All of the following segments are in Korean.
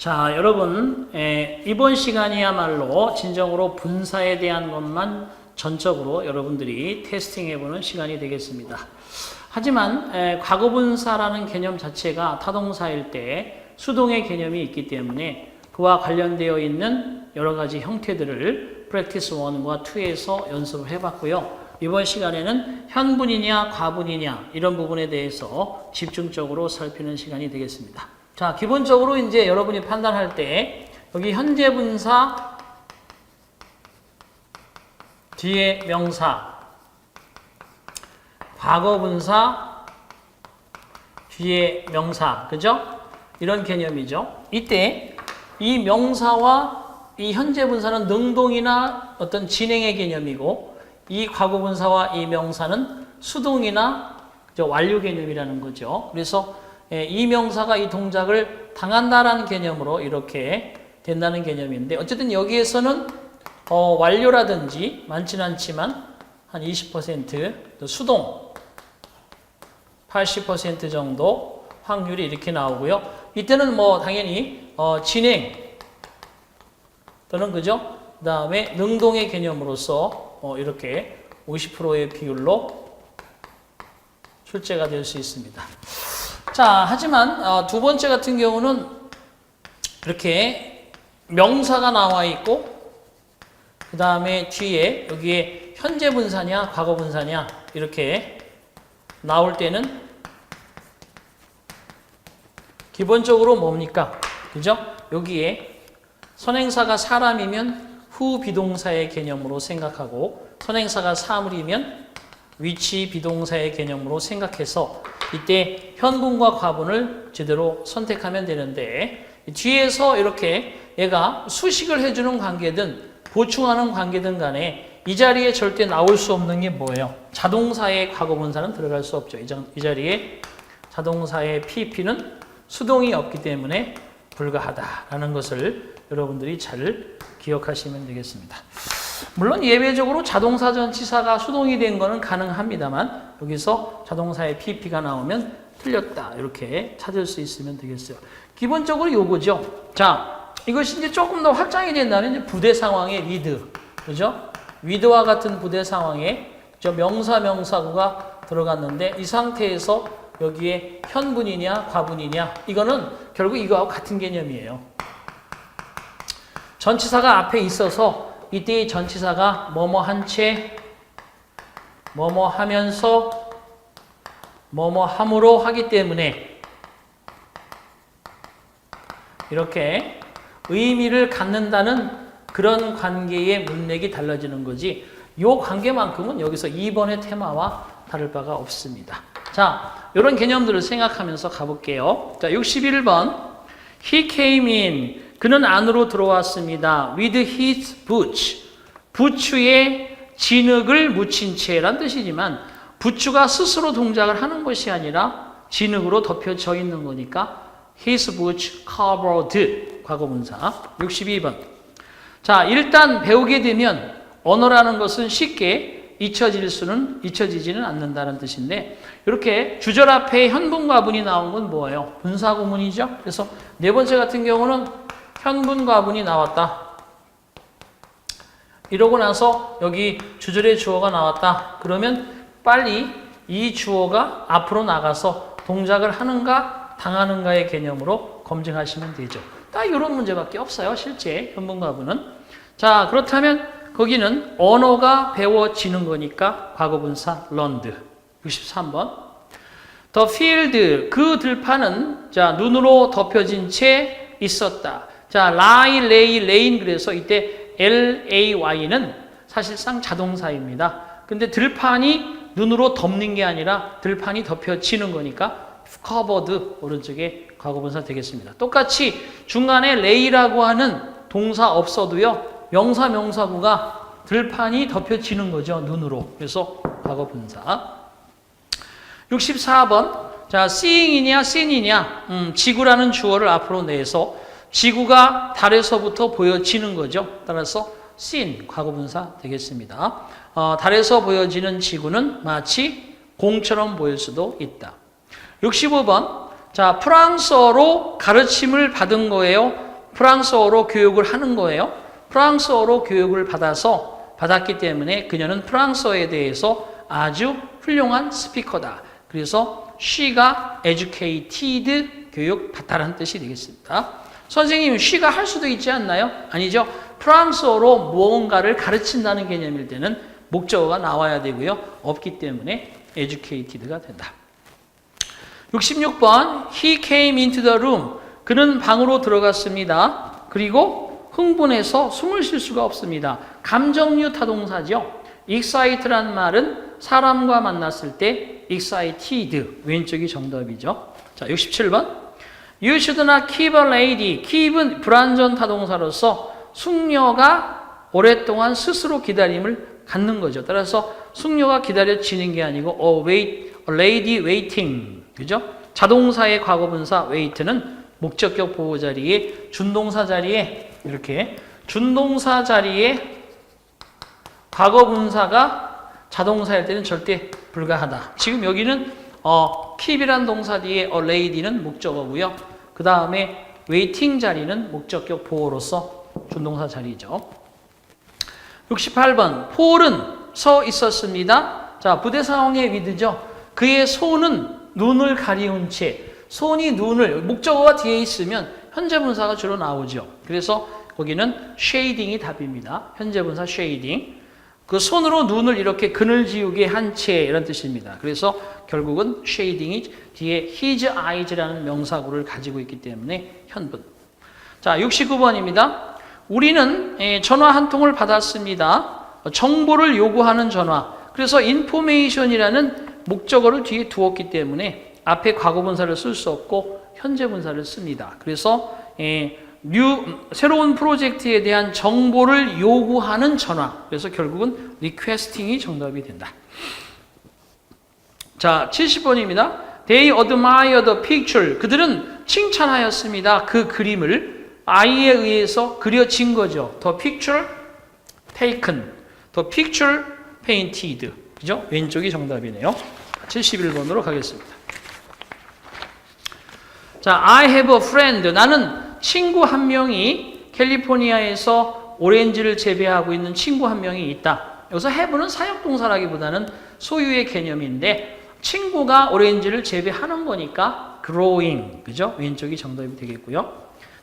자, 여러분, 에, 이번 시간이야말로 진정으로 분사에 대한 것만 전적으로 여러분들이 테스팅해보는 시간이 되겠습니다. 하지만 에, 과거분사라는 개념 자체가 타동사일 때 수동의 개념이 있기 때문에 그와 관련되어 있는 여러 가지 형태들을 프랙티스 1과 2에서 연습을 해봤고요. 이번 시간에는 현분이냐 과분이냐 이런 부분에 대해서 집중적으로 살피는 시간이 되겠습니다. 자, 기본적으로 이제 여러분이 판단할 때 여기 현재 분사 뒤에 명사 과거 분사 뒤에 명사 그죠? 이런 개념이죠. 이때 이 명사와 이 현재 분사는 능동이나 어떤 진행의 개념이고 이 과거 분사와 이 명사는 수동이나 저 완료 개념이라는 거죠. 그래서 예, 이 명사가 이 동작을 당한다라는 개념으로 이렇게 된다는 개념인데 어쨌든 여기에서는 어, 완료라든지 많지는 않지만 한 20% 수동 80% 정도 확률이 이렇게 나오고요. 이때는 뭐 당연히 어, 진행 또는 그죠? 그 다음에 능동의 개념으로서 어, 이렇게 50%의 비율로 출제가 될 수 있습니다. 자, 하지만 어, 두 번째 같은 경우는 이렇게 명사가 나와 있고 그 다음에 뒤에 여기에 현재 분사냐 과거 분사냐 이렇게 나올 때는 기본적으로 뭡니까? 그죠? 여기에 선행사가 사람이면 후 비동사의 개념으로 생각하고 선행사가 사물이면 위치 비동사의 개념으로 생각해서 이때 현분과 과분을 제대로 선택하면 되는데 뒤에서 이렇게 얘가 수식을 해주는 관계든 보충하는 관계든 간에 이 자리에 절대 나올 수 없는 게 뭐예요? 자동사의 과거분사는 들어갈 수 없죠. 이, 자리에 자동사의 PP는 수동이 없기 때문에 불가하다라는 것을 여러분들이 잘 기억하시면 되겠습니다. 물론 예외적으로 자동사 전치사가 수동이 된 거는 가능합니다만 여기서 자동사의 PP가 나오면 틀렸다 이렇게 찾을 수 있으면 되겠어요. 기본적으로 요거죠. 자, 이것이 이제 조금 더 확장이 된다면 이제 부대 상황의 위드, 그죠? 위드와 같은 부대 상황에 저 명사 명사구가 들어갔는데 이 상태에서 여기에 현분이냐 과분이냐 이거는 결국 이거하고 같은 개념이에요. 전치사가 앞에 있어서 이때 전치사가 뭐뭐 한 채, 뭐뭐 하면서, 뭐뭐 함으로 하기 때문에 이렇게 의미를 갖는다는 그런 관계의 문맥이 달라지는 거지 이 관계만큼은 여기서 2번의 테마와 다를 바가 없습니다. 자, 이런 개념들을 생각하면서 가볼게요. 자, 61번 He came in 그는 안으로 들어왔습니다. With his boots. 부추에 진흙을 묻힌 채란 뜻이지만 부추가 스스로 동작을 하는 것이 아니라 진흙으로 덮여져 있는 거니까 his boots covered 과거분사 62번 자 일단 배우게 되면 언어라는 것은 쉽게 잊혀질 수는 잊혀지지는 않는다는 뜻인데 이렇게 주절 앞에 현분과분이 나온 건 뭐예요? 분사구문이죠. 그래서 네 번째 같은 경우는 현분 과분이 나왔다. 이러고 나서 여기 주절의 주어가 나왔다. 그러면 빨리 이 주어가 앞으로 나가서 동작을 하는가 당하는가의 개념으로 검증하시면 되죠. 딱 이런 문제밖에 없어요. 실제 현분 과분은. 자 그렇다면 거기는 언어가 배워지는 거니까 과거분사 learned. 63번. The field 그 들판은 자 눈으로 덮여진 채 있었다. 자 lie, lay, rain 그래서 이때 L A Y는 사실상 자동사입니다. 근데 들판이 눈으로 덮는 게 아니라 들판이 덮여지는 거니까 covered 오른쪽에 과거분사 되겠습니다. 똑같이 중간에 lay라고 하는 동사 없어도요. 명사 명사구가 들판이 덮여지는 거죠. 눈으로. 그래서 과거분사. 64번. 자, seeing이냐, seen이냐. 음, 지구라는 주어를 앞으로 내서 지구가 달에서부터 보여지는 거죠. 따라서 seen 과거분사 되겠습니다. 어, 달에서 보여지는 지구는 마치 공처럼 보일 수도 있다. 65번. 자, 프랑스어로 가르침을 받은 거예요. 프랑스어로 교육을 하는 거예요. 프랑스어로 교육을 받아서 받았기 때문에 그녀는 프랑스어에 대해서 아주 훌륭한 스피커다. 그래서 she가 educated 교육 받다라는 뜻이 되겠습니다. 선생님, she가 할 수도 있지 않나요? 아니죠. 프랑스어로 무언가를 가르친다는 개념일 때는 목적어가 나와야 되고요. 없기 때문에 educated가 된다. 66번 He came into the room. 그는 방으로 들어갔습니다. 그리고 흥분해서 숨을 쉴 수가 없습니다. 감정류 타동사죠. excite란 말은 사람과 만났을 때 excited 왼쪽이 정답이죠. 자, 67번 You should not keep a lady. keep은 불완전 타동사로서 숙녀가 오랫동안 스스로 기다림을 갖는 거죠. 따라서 숙녀가 기다려지는 게 아니고 a wait, a lady waiting. 그죠? 자동사의 과거분사 wait는 목적격 보호 자리에 준동사 자리에 이렇게 준동사 자리에 과거분사가 자동사일 때는 절대 불가하다. 지금 여기는 어, keep이란 동사 뒤에 a lady는 목적어고요. 그 다음에 waiting 자리는 목적격 보호로서 준동사 자리죠. 68번 폴은 서 있었습니다. 자 부대 상황의 위드죠. 그의 손은 눈을 가리운 채 손이 눈을 목적어가 뒤에 있으면 현재 분사가 주로 나오죠. 그래서 거기는 shading이 답입니다. 현재 분사 shading. 그 손으로 눈을 이렇게 그늘지우게 한 채 이런 뜻입니다. 그래서 결국은 shading이 뒤에 his eyes라는 명사구를 가지고 있기 때문에 현분. 자, 69번입니다. 우리는 예, 전화 한 통을 받았습니다. 정보를 요구하는 전화. 그래서 information이라는 목적어를 뒤에 두었기 때문에 앞에 과거 분사를 쓸 수 없고 현재 분사를 씁니다. 그래서 예, 뉴 새로운 프로젝트에 대한 정보를 요구하는 전화. 그래서 결국은 requesting이 정답이 된다. 자, 70번입니다. They admire the picture. 그들은 칭찬하였습니다. 그 그림을 I에 의해서 그려진 거죠. The picture taken. The picture painted. 그죠? 왼쪽이 정답이네요. 71번으로 가겠습니다. 자, I have a friend. 나는 친구 한 명이 캘리포니아에서 오렌지를 재배하고 있는 친구 한 명이 있다. 여기서 have는 사역 동사라기보다는 소유의 개념인데 친구가 오렌지를 재배하는 거니까 growing. 그죠? 왼쪽이 정답이 되겠고요.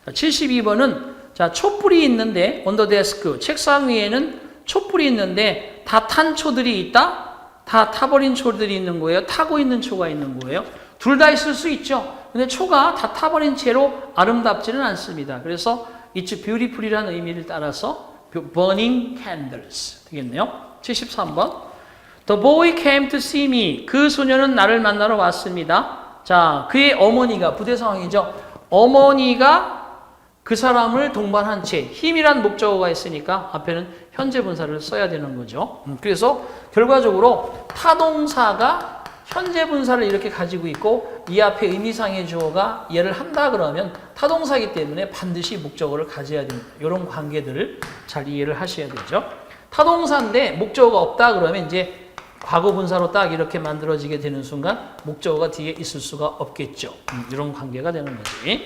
자, 72번은 자, 촛불이 있는데 desk. 책상 위에는 촛불이 있는데 다 탄 초들이 있다? 다 타버린 초들이 있는 거예요? 타고 있는 초가 있는 거예요? 둘 다 있을 수 있죠. 근데 초가 다 타버린 채로 아름답지는 않습니다. 그래서 it's beautiful이라는 의미를 따라서 burning candles 되겠네요. 73번. The boy came to see me. 그 소녀는 나를 만나러 왔습니다. 자, 그의 어머니가 부대 상황이죠. 어머니가 그 사람을 동반한 채 힘이란 목적어가 있으니까 앞에는 현재 분사를 써야 되는 거죠. 음, 그래서 결과적으로 타동사가 현재 분사를 이렇게 가지고 있고 이 앞에 의미상의 주어가 얘를 한다 그러면 타동사이기 때문에 반드시 목적어를 가져야 됩니다. 이런 관계들을 잘 이해를 하셔야 되죠. 타동사인데 목적어가 없다 그러면 이제 과거 분사로 딱 이렇게 만들어지게 되는 순간 목적어가 뒤에 있을 수가 없겠죠. 음, 이런 관계가 되는 거지.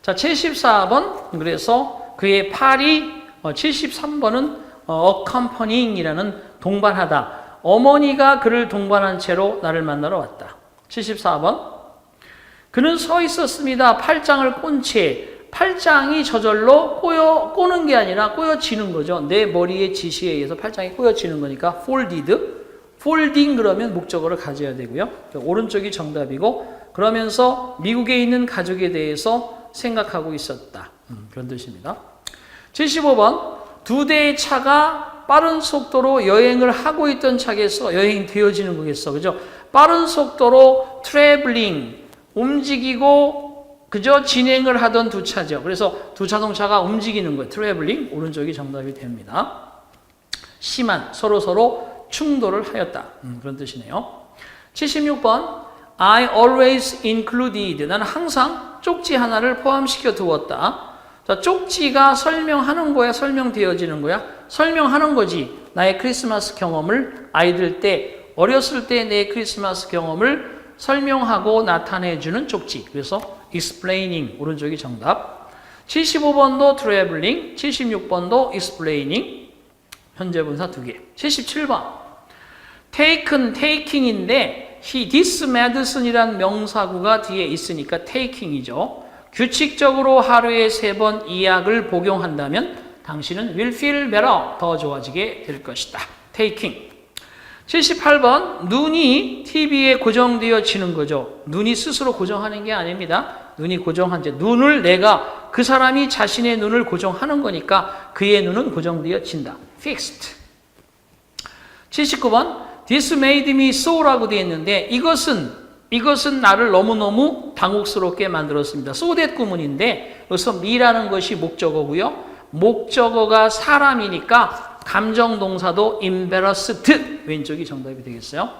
자, 74번. 그래서 그의 팔이 73번은 어, accompanying이라는 동반하다. 어머니가 그를 동반한 채로 나를 만나러 왔다. 74번. 그는 서 있었습니다. 팔짱을 꼰 채. 팔짱이 저절로 꼬여, 꼬는 게 아니라 꼬여지는 거죠. 내 머리의 지시에 의해서 팔짱이 꼬여지는 거니까 folded. folding 그러면 목적어를 가져야 되고요. 오른쪽이 정답이고 그러면서 미국에 있는 가족에 대해서 생각하고 있었다. 음, 그런 뜻입니다. 75번. 두 대의 차가 빠른 속도로 여행을 하고 있던 차겠어. 여행이 되어지는 거겠어. 그죠? 빠른 속도로 트래블링, 움직이고, 그저 진행을 하던 두 차죠. 그래서 두 자동차가 움직이는 거예요. 트래블링. 오른쪽이 정답이 됩니다. 심한, 서로서로 충돌을 하였다. 음, 그런 뜻이네요. 76번. I always included. 나는 항상 쪽지 하나를 포함시켜 두었다. 자, 쪽지가 설명하는 거야, 설명되어지는 거야? 설명하는 거지. 나의 크리스마스 경험을 아이들 때, 어렸을 때 내 크리스마스 경험을 설명하고 나타내주는 쪽지. 그래서 explaining 오른쪽이 정답. 75번도 traveling, 76번도 explaining 현재 분사 두 개. 77번 taken, taking인데 he, this medicine이란 명사구가 뒤에 있으니까 taking이죠. 규칙적으로 하루에 세 번 이 약을 복용한다면 당신은 will feel better, 더 좋아지게 될 것이다. taking. 78번 눈이 TV에 고정되어지는 거죠. 눈이 스스로 고정하는 게 아닙니다. 눈이 고정한 지 눈을 내가 그 사람이 자신의 눈을 고정하는 거니까 그의 눈은 고정되어진다. fixed. 79번 This made me so라고 되어 있는데 이것은 이것은 나를 너무너무 당혹스럽게 만들었습니다. that 구문인데 여기서 me라는 것이 목적어고요. 목적어가 사람이니까 감정 동사도 embarrassed 왼쪽이 정답이 되겠어요.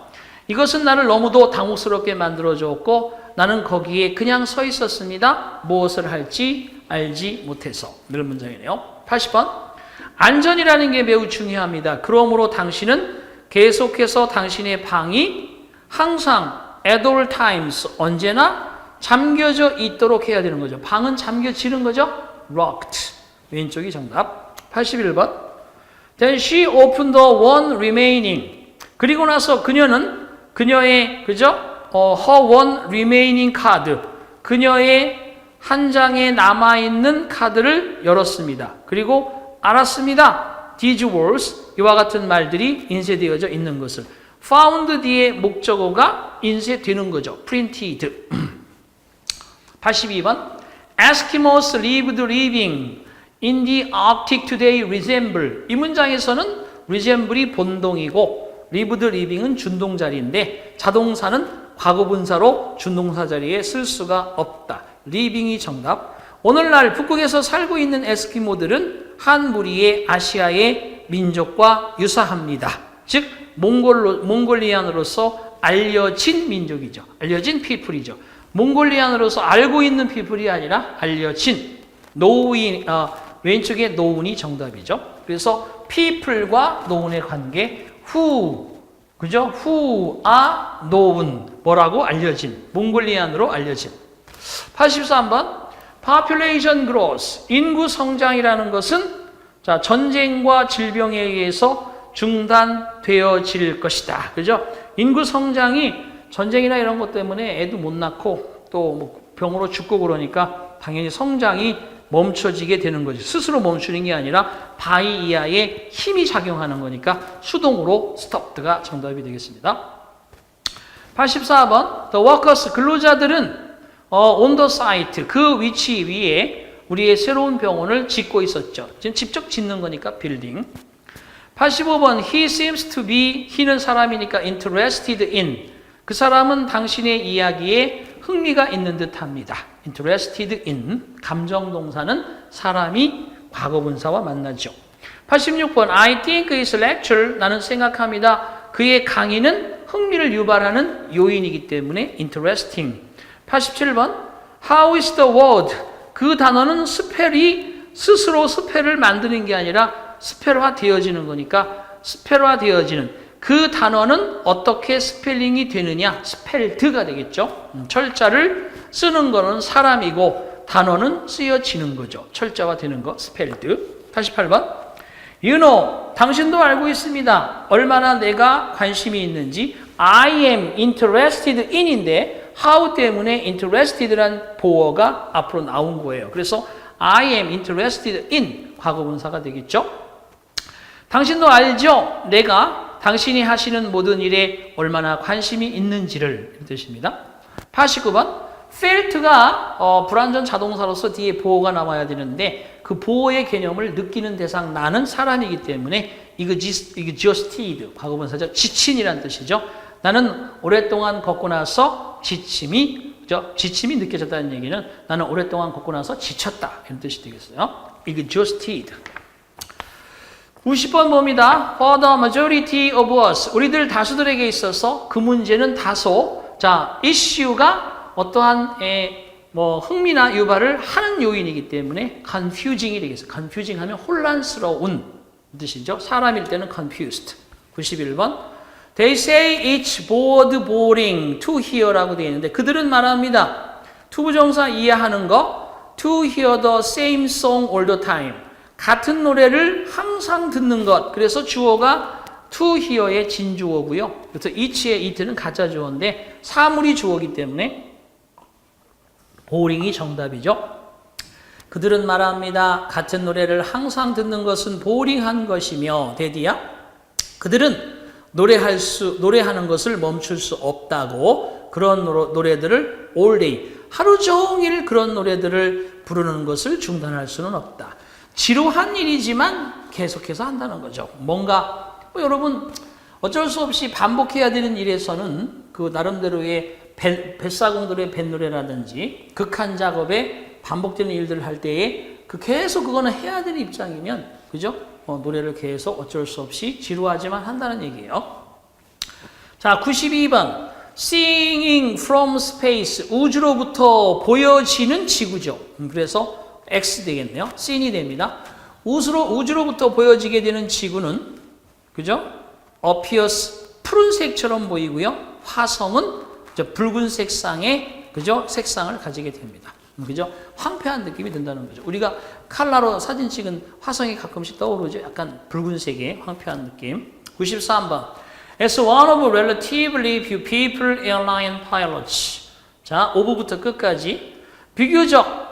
이것은 나를 너무도 당혹스럽게 만들어 주었고 나는 거기에 그냥 서 있었습니다. 무엇을 할지 알지 못해서 늘 문장이네요. 80번 안전이라는 게 매우 중요합니다. 그러므로 당신은 계속해서 당신의 방이 항상 at all times 언제나 잠겨져 있도록 해야 되는 거죠. 방은 잠겨지는 거죠. locked 왼쪽이 정답. 81번 Then she opened the one remaining. 그리고 나서 그녀는 그녀의 그죠? 어, her one remaining card. 그녀의 한 장에 남아 있는 카드를 열었습니다. 그리고 알았습니다. These words 이와 같은 말들이 인쇄되어져 있는 것을 found 뒤에 목적어가 인쇄되는 거죠. printed. 82번 Eskimos lived living in the Arctic today resemble 이 문장에서는 resemble이 본동이고 lived living은 준동 자리인데 자동사는 과거분사로 준동사 자리에 쓸 수가 없다. living이 정답. 오늘날 북극에서 살고 있는 에스키모들은 한 무리의 아시아의 민족과 유사합니다. 즉 몽골로, 몽골리안으로서 알려진 민족이죠. 알려진 피플이죠. 몽골리안으로서 알고 있는 피플이 아니라 알려진 노인 어, 왼쪽에 노운이 정답이죠. 그래서 people과 노운의 관계 who 그죠? who are 노운 뭐라고 알려진 몽골리안으로 알려진 83번 population growth 인구 성장이라는 것은 자 전쟁과 질병에 의해서 중단되어질 것이다. 그죠? 인구 성장이 전쟁이나 이런 것 때문에 애도 못 낳고 또뭐 병으로 죽고 그러니까 당연히 성장이 멈춰지게 되는 거죠. 스스로 멈추는 게 아니라 바위 이하에 힘이 작용하는 거니까 수동으로 스톱드가 정답이 되겠습니다. 84번 The workers 근로자들은 어, on the site 그 위치 위에 우리의 새로운 병원을 짓고 있었죠. 지금 직접 짓는 거니까 빌딩. 85번 He seems to be he는 사람이니까 interested in 그 사람은 당신의 이야기에 흥미가 있는 듯합니다. interested in 감정 동사는 사람이 과거분사와 만나죠. 86번 I think his lecture 나는 생각합니다. 그의 강의는 흥미를 유발하는 요인이기 때문에 interesting. 87번 How is the word 그 단어는 스펠이 스스로 스펠을 만드는 게 아니라 스펠화 되어지는 거니까 스펠화 되어지는 그 단어는 어떻게 스펠링이 되느냐? 스펠드가 되겠죠. 음, 철자를 쓰는 거는 사람이고 단어는 쓰여지는 거죠. 철자화 되는 거 스펠드. 88번. You know, 당신도 알고 있습니다. 얼마나 내가 관심이 있는지 I am interested in인데 how 때문에 interested란 보어가 앞으로 나온 거예요. 그래서 I am interested in 과거분사가 되겠죠. 당신도 알죠? 내가 당신이 하시는 모든 일에 얼마나 관심이 있는지를 이 뜻입니다. 89번 felt가 어, 불완전 자동사로서 뒤에 보호가 나와야 되는데 그 보호의 개념을 느끼는 대상 나는 사람이기 때문에 exhausted 과거분사죠. 지친이란 뜻이죠. 나는 오랫동안 걷고 나서 지침이 그죠? 지침이 느껴졌다는 얘기는 나는 오랫동안 걷고 나서 지쳤다 이런 뜻이 되겠어요. exhausted 90번 봅니다. For the majority of us. 우리들 다수들에게 있어서 그 문제는 다소 자 이슈가 어떠한 에, 뭐 흥미나 유발을 하는 요인이기 때문에 confusing이 되겠어요. confusing 하면 혼란스러운 뜻이죠. 사람일 때는 confused. 91번 They say it's bored boring to hear라고 되어 있는데 그들은 말합니다. 투부정사 이해하는 거 to hear the same song all the time. 같은 노래를 항상 듣는 것. 그래서 주어가 to hear의 진주어고요. 그래서 each의 it는 가짜 주어인데 사물이 주어기 때문에 보링이 정답이죠. 그들은 말합니다. 같은 노래를 항상 듣는 것은 보링한 것이며 데디야 그들은 노래할 수 노래하는 것을 멈출 수 없다고 그런 노, 노래들을 all day 하루 종일 그런 노래들을 부르는 것을 중단할 수는 없다. 지루한 일이지만 계속해서 한다는 거죠. 뭔가 뭐 여러분 어쩔 수 없이 반복해야 되는 일에서는 그 나름대로의 뱃, 뱃사공들의 뱃노래라든지 극한 작업에 반복되는 일들을 할 때에 그 계속 그거는 해야 되는 입장이면 그죠? 어, 노래를 계속 어쩔 수 없이 지루하지만 한다는 얘기예요. 자, 92번. Seeing from space. 우주로부터 보여지는 지구죠. 음, 그래서 X 되겠네요. Seen이 됩니다. 우주로, 우주로부터 보여지게 되는 지구는, 그죠? appears 푸른색처럼 보이고요. 화성은 저 붉은색 상의, 그죠? 색상을 가지게 됩니다. 음, 그죠? 황폐한 느낌이 든다는 거죠. 우리가 칼라로 사진 찍은 화성이 가끔씩 떠오르죠. 약간 붉은색의 황폐한 느낌. 93번. As one of relatively few people airline pilots. 자, 5부부터 끝까지 비교적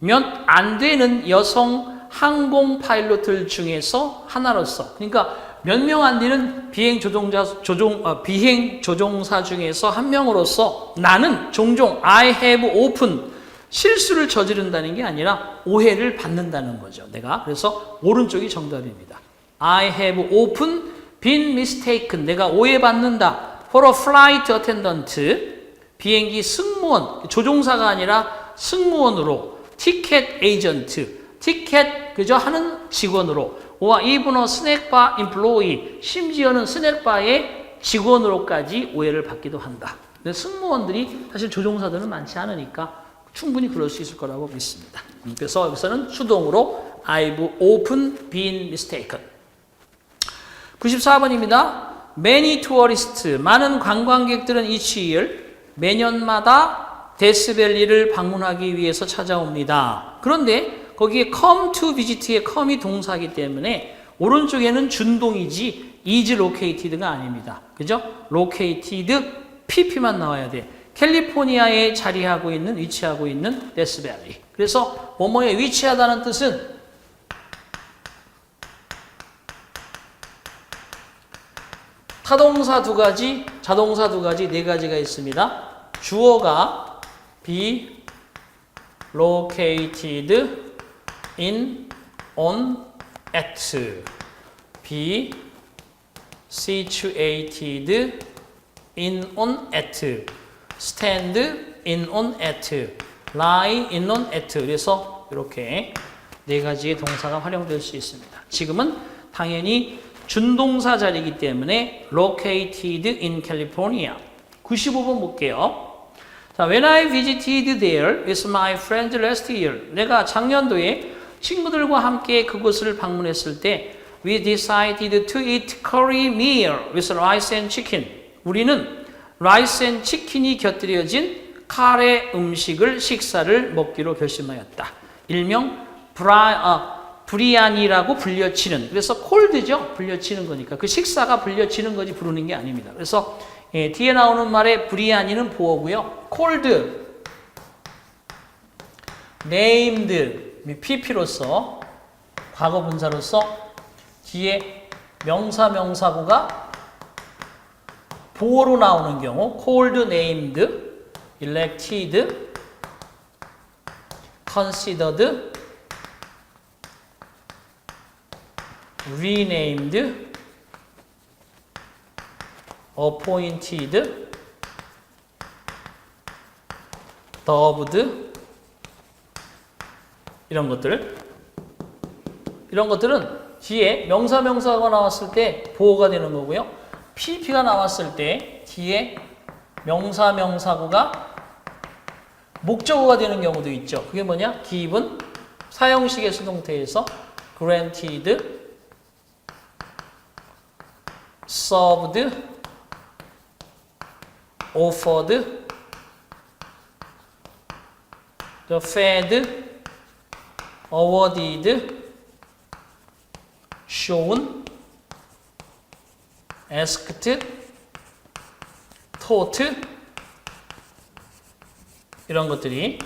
몇안 되는 여성 항공 파일럿들 중에서 하나로서 그러니까 몇 명 안 되는 비행 조종자 조종 어, 비행 조종사 중에서 한 명으로서 나는 종종 I have open 실수를 저지른다는 게 아니라 오해를 받는다는 거죠. 내가 그래서 오른쪽이 정답입니다. I have often been mistaken. 내가 오해받는다. For a flight attendant. 비행기 승무원, 조종사가 아니라 승무원으로 티켓 에이전트, 티켓 그저 하는 직원으로 와 이분은 스낵바 임플로이 심지어는 스낵바의 직원으로까지 오해를 받기도 한다. 근데 승무원들이 사실 조종사들은 많지 않으니까 충분히 그럴 수 있을 거라고 믿습니다. 그래서 여기서는 수동으로 I've often been mistaken. 94번입니다. Many tourists, 많은 관광객들은 each year, 매년마다 데스밸리를 방문하기 위해서 찾아옵니다. 그런데 거기에 come to visit의 come이 동사이기 때문에 오른쪽에는 준동이지 is located가 아닙니다. 그죠? located, pp만 나와야 돼. 캘리포니아에 자리하고 있는, 위치하고 있는 데스밸리. 그래서 뭐뭐에 위치하다는 뜻은 타동사 두 가지, 자동사 두 가지, 네 가지가 있습니다. 주어가 be located in, on, at. be situated in, on, at. stand in, on, at. lie in, on, at. 그래서 이렇게 네 가지의 동사가 활용될 수 있습니다. 지금은 당연히 준동사 자리이기 때문에 located in California. 95번 볼게요. 자, when I visited there with my friends last year. 내가 작년도에 친구들과 함께 그곳을 방문했을 때 we decided to eat curry meal with rice and chicken. 우리는 라이스 앤 치킨이 곁들여진 카레 음식을 식사를 먹기로 결심하였다. 일명 브라 아, 브리안이라고 불려치는 그래서 콜드죠 불려치는 거니까 그 식사가 불려치는 거지 부르는 게 아닙니다. 그래서 예, 뒤에 나오는 말에 브리안이는 보어고요. 콜드 named pp로서 과거 분사로서 뒤에 명사 명사구가 보어로 나오는 경우 cold named, elected, considered, renamed, appointed, dubbed 이런 것들 이런 것들은 뒤에 명사 명사가 나왔을 때 보호가 되는 거고요. PP가 나왔을 때 뒤에 명사 명사구가 목적어가 되는 경우도 있죠. 그게 뭐냐? given 사형식의 수동태에서 granted served offered the fed, awarded, shown, asked, taught 이런 것들이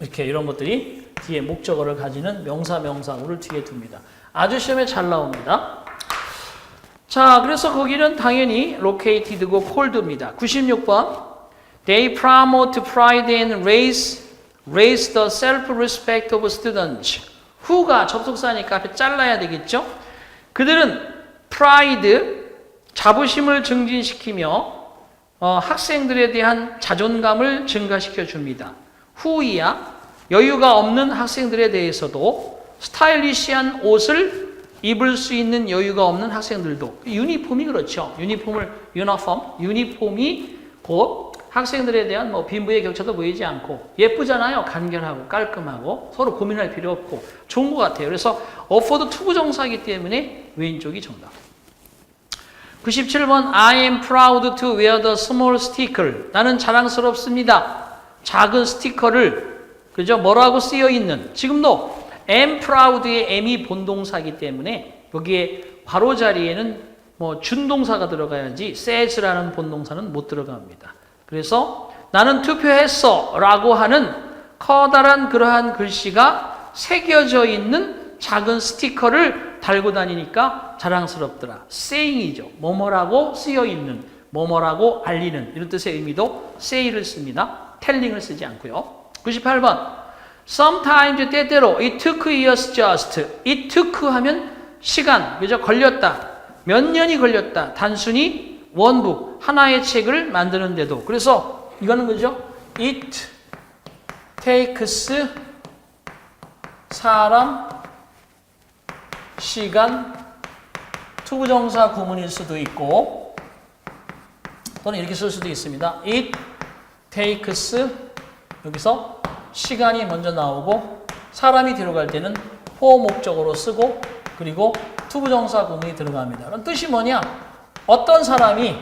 이렇게 이런 것들이 뒤에 목적어를 가지는 명사 명사구를 뒤에 둡니다. 아주 시험에 잘 나옵니다. 자, 그래서 거기는 당연히 located고 cold입니다. 96번. They promote pride and raise, raise the self-respect of students. who가 접속사니까 앞에 잘라야 되겠죠? 그들은 pride, 자부심을 증진시키며 어, 학생들에 대한 자존감을 증가시켜 줍니다. 후이야 여유가 없는 학생들에 대해서도 스타일리시한 옷을 입을 수 있는 여유가 없는 학생들도 유니폼이 그렇죠. 유니폼을 유니폼 유니폼이 곧 학생들에 대한 뭐 빈부의 격차도 보이지 않고 예쁘잖아요. 간결하고 깔끔하고 서로 고민할 필요 없고 좋은 것 같아요. 그래서 어포드 투부 정사이기 때문에 왼쪽이 정답. 97번 I am proud to wear the small sticker. 나는 자랑스럽습니다. 작은 스티커를 그죠? 뭐라고 쓰여 있는 지금도 am proud의 am이 본동사이기 때문에 여기에 바로 자리에는 뭐 준동사가 들어가야지 says라는 본동사는 못 들어갑니다. 그래서 나는 투표했어 라고 하는 커다란 그러한 글씨가 새겨져 있는 작은 스티커를 달고 다니니까 자랑스럽더라. saying이죠. 뭐뭐라고 쓰여 있는, 뭐뭐라고 알리는 이런 뜻의 의미도 say를 씁니다. telling을 쓰지 않고요. 98번. sometimes 때때로 it took years just. it took 하면 시간, 그죠? 걸렸다. 몇 년이 걸렸다. 단순히 원북, 하나의 책을 만드는데도. 그래서 이거는 그죠? it takes 사람, 시간, 투부정사 구문일 수도 있고 또는 이렇게 쓸 수도 있습니다. It takes 여기서 시간이 먼저 나오고 사람이 들어갈 때는 포 목적으로 쓰고 그리고 투부정사 구문이 들어갑니다. 그럼 뜻이 뭐냐? 어떤 사람이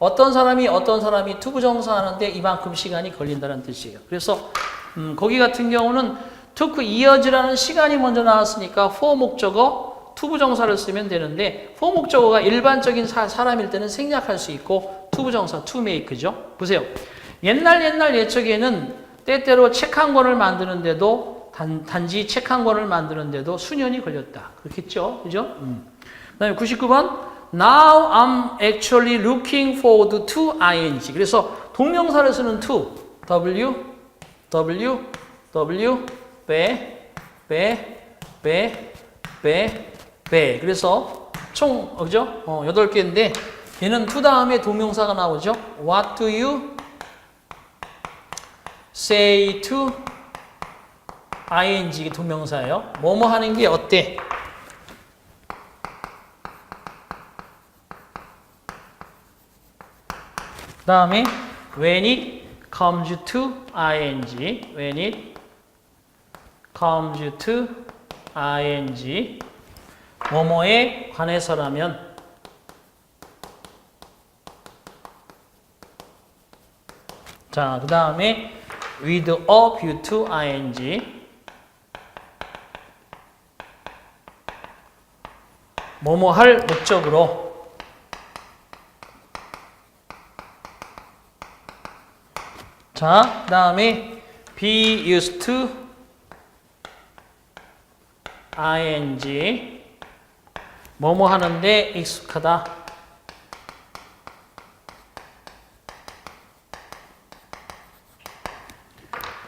어떤 사람이 어떤 사람이 투부정사 하는데 이만큼 시간이 걸린다는 뜻이에요. 그래서 음, 거기 같은 경우는 took years라는 시간이 먼저 나왔으니까 for 목적어 투부정사를 쓰면 되는데 for 목적어가 일반적인 사, 사람일 때는 생략할 수 있고 투부정사 to make죠. 보세요. 옛날 옛날 예적에는 때때로 책 한 권을 만드는데도 단, 단지 책 한 권을 만드는데도 수년이 걸렸다. 그렇겠죠? 그죠? 음. 그 다음에 99번 Now I'm actually looking forward to ing. 그래서 동명사를 쓰는 to W W W 배, 배, 배, 배, 배. 그래서 총, 어, 그죠? 어, 8개인데, 얘는 to 다음에 동명사가 나오죠? What do you say to ing? 동명사예요. 뭐뭐 하는 게 어때? 다음에 when it comes to ing, when it comes to ing 뭐뭐에 관해서라면 자, 그 다음에 with a view to ing 뭐뭐 할 목적으로 자, 그 다음에 be used to ing 뭐뭐 하는데 익숙하다.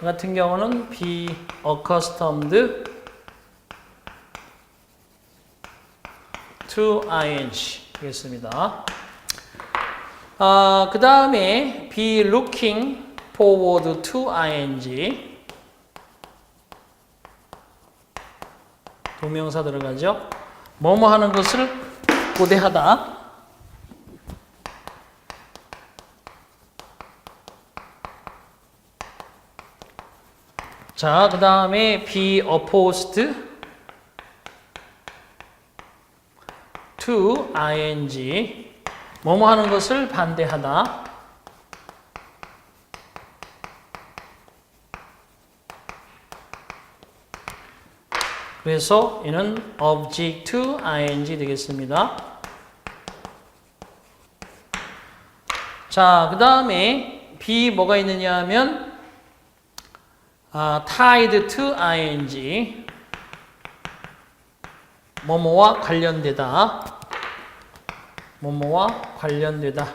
이 같은 경우는 be accustomed to ing 되겠습니다. 아, 그 다음에 be looking forward to ing 동명사 들어가죠. 뭐뭐 하는 것을 고대하다. 자, 그 다음에 be opposed to ing 뭐뭐 하는 것을 반대하다. 그래서 얘는 object to ing 되겠습니다. 자, 그 다음에 B 뭐가 있느냐 하면 아, tied to ing. 뭐뭐와 관련되다. 뭐뭐와 관련되다.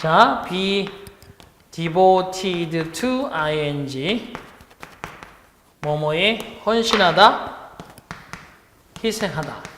자, be devoted to ing 뭐뭐에 헌신하다 희생하다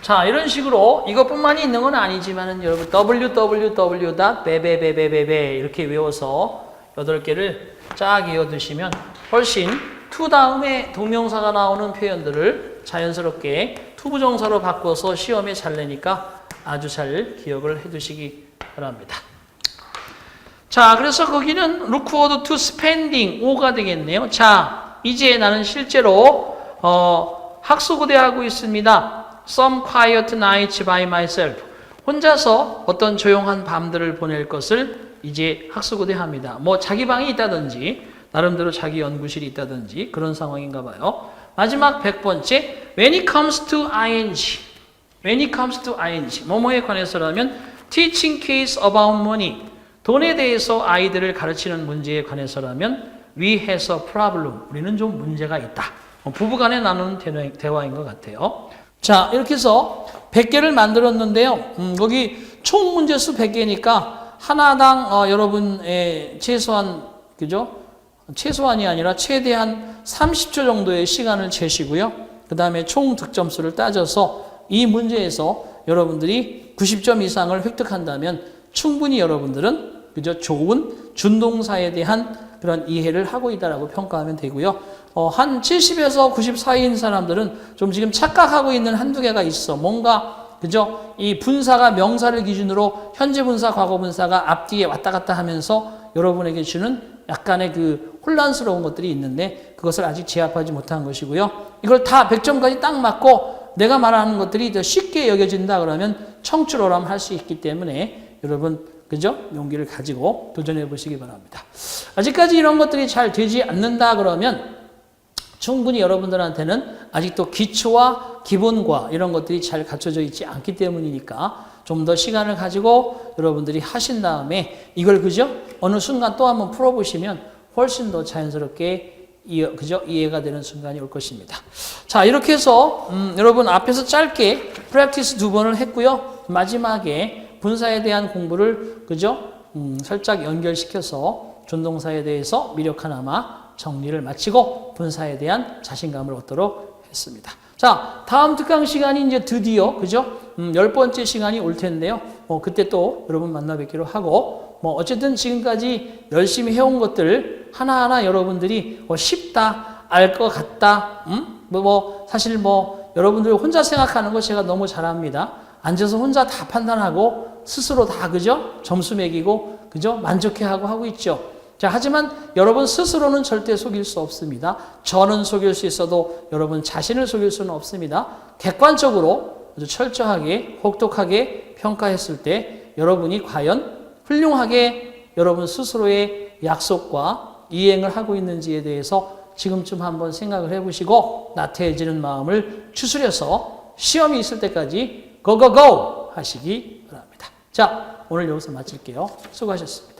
자, 이런 식으로 이것뿐만이 있는 건 아니지만은 여러분 www.베베베베베베 이렇게 외워서 8개를 쫙 이어두시면 훨씬 to 다음에 동명사가 나오는 표현들을 자연스럽게 투부정사로 바꿔서 시험에 잘 내니까 아주 잘 기억을 해 두시기 바랍니다. 자, 그래서 거기는 look forward to spending 5가 되겠네요. 자, 이제 나는 실제로 어, 학수고대하고 있습니다. Some quiet nights by myself. 혼자서 어떤 조용한 밤들을 보낼 것을 이제 학수고대합니다. 뭐 자기 방이 있다든지 나름대로 자기 연구실이 있다든지 그런 상황인가 봐요. 마지막 100번째 when it comes to ing when it comes to ing 뭐뭐에 관해서라면 teaching case about money 돈에 대해서 아이들을 가르치는 문제에 관해서라면 we has a problem 우리는 좀 문제가 있다. 어, 부부간에 나누는 대화- 대화인 것 같아요. 자 이렇게 해서 100개를 만들었는데요. 음, 거기 총 문제수 100개니까 하나당 어, 여러분의 최소한 그죠? 최소한이 아니라 최대한 30초 정도의 시간을 재시고요. 그 다음에 총 득점수를 따져서 이 문제에서 여러분들이 90점 이상을 획득한다면 충분히 여러분들은 그저 좋은 준동사에 대한 그런 이해를 하고 있다라고 평가하면 되고요. 어, 한 70에서 90 사이인 사람들은 좀 지금 착각하고 있는 한두 개가 있어. 뭔가 그죠? 이 분사가 명사를 기준으로 현재 분사, 과거 분사가 앞뒤에 왔다 갔다 하면서 여러분에게 주는 약간의 그 혼란스러운 것들이 있는데 그것을 아직 제압하지 못한 것이고요. 이걸 다 100점까지 딱 맞고 내가 말하는 것들이 더 쉽게 여겨진다 그러면 청출어람 할 수 있기 때문에 여러분 그죠? 용기를 가지고 도전해 보시기 바랍니다. 아직까지 이런 것들이 잘 되지 않는다 그러면 충분히 여러분들한테는 아직도 기초와 기본과 이런 것들이 잘 갖춰져 있지 않기 때문이니까 좀 더 시간을 가지고 여러분들이 하신 다음에 이걸 그죠? 어느 순간 또 한번 풀어보시면 훨씬 더 자연스럽게 이해, 그죠? 이해가 되는 순간이 올 것입니다. 자, 이렇게 해서, 음, 여러분 앞에서 짧게 프랙티스 두 번을 했고요. 마지막에 분사에 대한 공부를, 그죠? 음, 살짝 연결시켜서 준동사에 대해서 미력 하나마 정리를 마치고 분사에 대한 자신감을 얻도록 했습니다. 자, 다음 특강 시간이 이제 드디어, 그죠? 음, 열 번째 시간이 올 텐데요. 뭐, 그때 또 여러분 만나 뵙기로 하고, 뭐, 어쨌든 지금까지 열심히 해온 것들 하나하나 여러분들이 뭐 쉽다, 알 것 같다, 음? 뭐, 뭐, 사실 뭐, 여러분들 혼자 생각하는 거 제가 너무 잘합니다. 앉아서 혼자 다 판단하고, 스스로 다, 그죠? 점수 매기고, 그죠? 만족해 하고 하고 있죠. 자, 하지만 여러분 스스로는 절대 속일 수 없습니다. 저는 속일 수 있어도 여러분 자신을 속일 수는 없습니다. 객관적으로 아주 철저하게, 혹독하게 평가했을 때 여러분이 과연 훌륭하게 여러분 스스로의 약속과 이행을 하고 있는지에 대해서 지금쯤 한번 생각을 해보시고 나태해지는 마음을 추스려서 시험이 있을 때까지 고고고 하시기 바랍니다. 자, 오늘 여기서 마칠게요. 수고하셨습니다.